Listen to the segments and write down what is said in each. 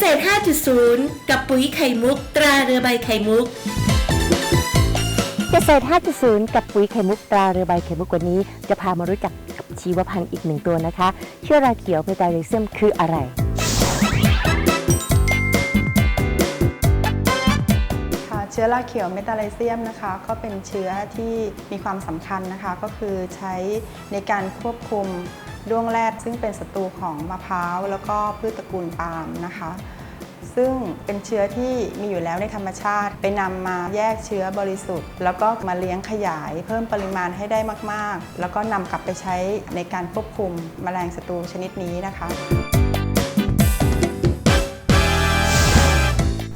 ษตร 5.0 กับปุ๋ยไข่มุก ตราเรือใบไข่มุก เกษตร 5.0 กับปุ๋ยไข่มุกตราเรือใบไข่มุกวันนี้ จะพามารู้จักกับชีวพันธุ์อีกหนึ่งตัวนะคะ เชื้อราเขียวเมตาลิเซียมคืออะไร ค่ะเชื้อราเขียวเมตาไลเซียมนะคะ ก็เป็นเชื้อที่มีความสำคัญนะคะ ก็คือใช้ในการควบคุม ด้วงแรดซึ่งเป็นศัตรูของมะพร้าวแล้วก็พืชตระกูลปาล์มนะคะ ซึ่งเป็นเชื้อที่มีอยู่แล้วในธรรมชาติ ไปนำมาแยกเชื้อบริสุทธิ์ แล้วก็มาเลี้ยงขยาย เพิ่มปริมาณให้ได้มาก ๆ แล้วก็นำกลับไปใช้ในการควบคุมแมลงศัตรูชนิดนี้นะคะ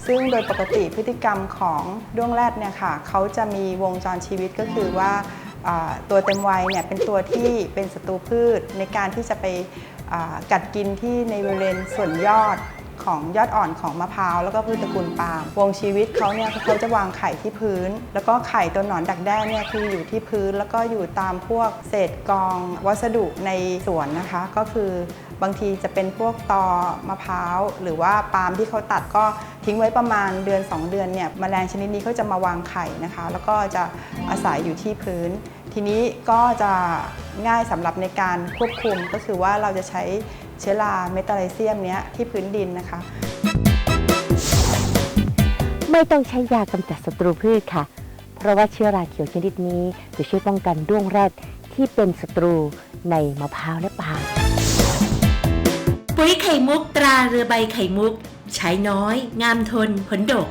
ซึ่งโดยปกติพฤติกรรมของด้วงแรดเนี่ยค่ะเขาจะมีวงจรชีวิตก็คือว่าอ่า ตัวเต็มวัยเนี่ยเป็นตัวที่เป็นศัตรูพืชในการที่จะไปกัดกินที่ในบริเวณส่วนยอด ของยอดอ่อนของมะพร้าวแล้วก็พืชตระกูลปาล์มวงชีวิตเขาเนี่ยเขาจะวางไข่ที่พื้น แล้วก็ไข่ตัวหนอนดักแด้เนี่ยคืออยู่ที่พื้น แล้วก็อยู่ตามพวกเศษกองวัสดุในสวนนะคะ ก็คือบางทีจะเป็นพวกตอมะพร้าว หรือว่าปาล์มที่เขาตัดก็ทิ้งไว้ประมาณเดือน 2 เดือนเนี่ยแมลงชนิดนี้เขาจะมาวางไข่นะคะ แล้วก็จะอาศัยอยู่ที่พื้น ทีนี้ก็จะ ง่ายสำหรับในการควบคุมก็คือว่าเราจะใช้เชื้อราเมตาไลเซียมเนี้ยที่พื้นดินนะคะ ไม่ต้องใช้ยากำจัดศัตรูพืชค่ะ เพราะว่าเชื้อราเขียวชนิดนี้จะช่วยป้องกันด้วงแรดที่เป็นศัตรูในมะพร้าวและปาล์มปุ๋ยไข่มุกตราเรือใบไข่มุก ใช้น้อย งามทนผลดก